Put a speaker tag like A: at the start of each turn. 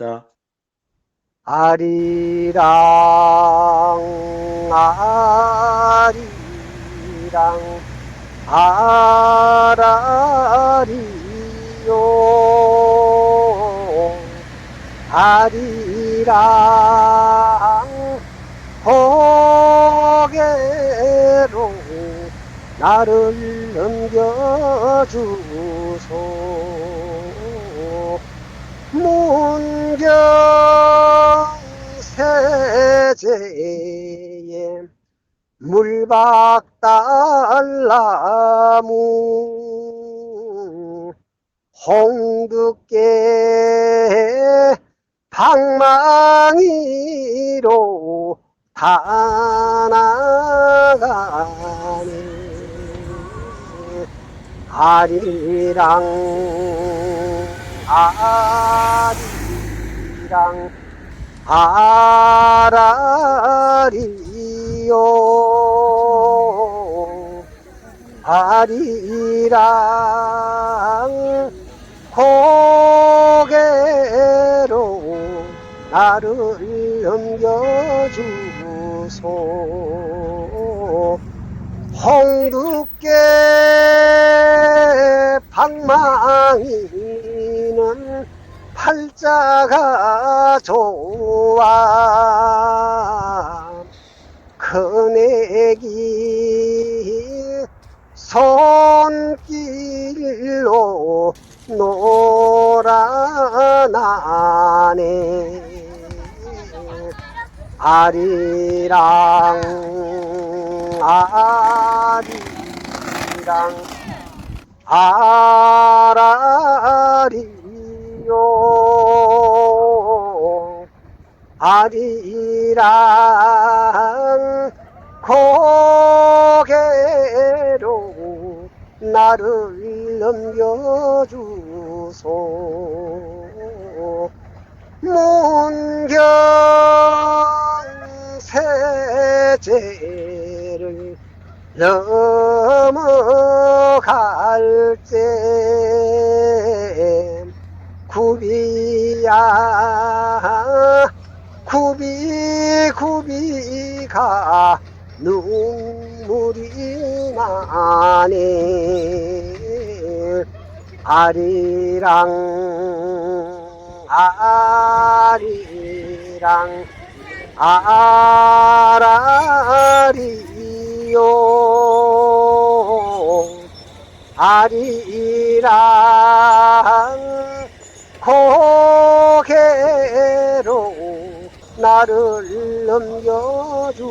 A: 자,
B: 아리랑 아리랑 아라리요. 아리랑 고개로 나를 넘겨주소 문경 세제에 물박달나무 홍두깨 방망이로 다 나가네. 아리랑 아리랑 아라리요. 아리랑 고개로 나를 넘겨주소 홍두깨 방망이는 팔자가 좋아. 큰 애기 손길로 놀아나네. 아리랑 아리랑 아라 아리랑 고개로 나를 넘겨주소. 문경 세제를 넘어갈 때 구비야 구비 구비가 눈물이 나네 아리랑 아리랑 아라리요. 아리랑 나를 넘겨주소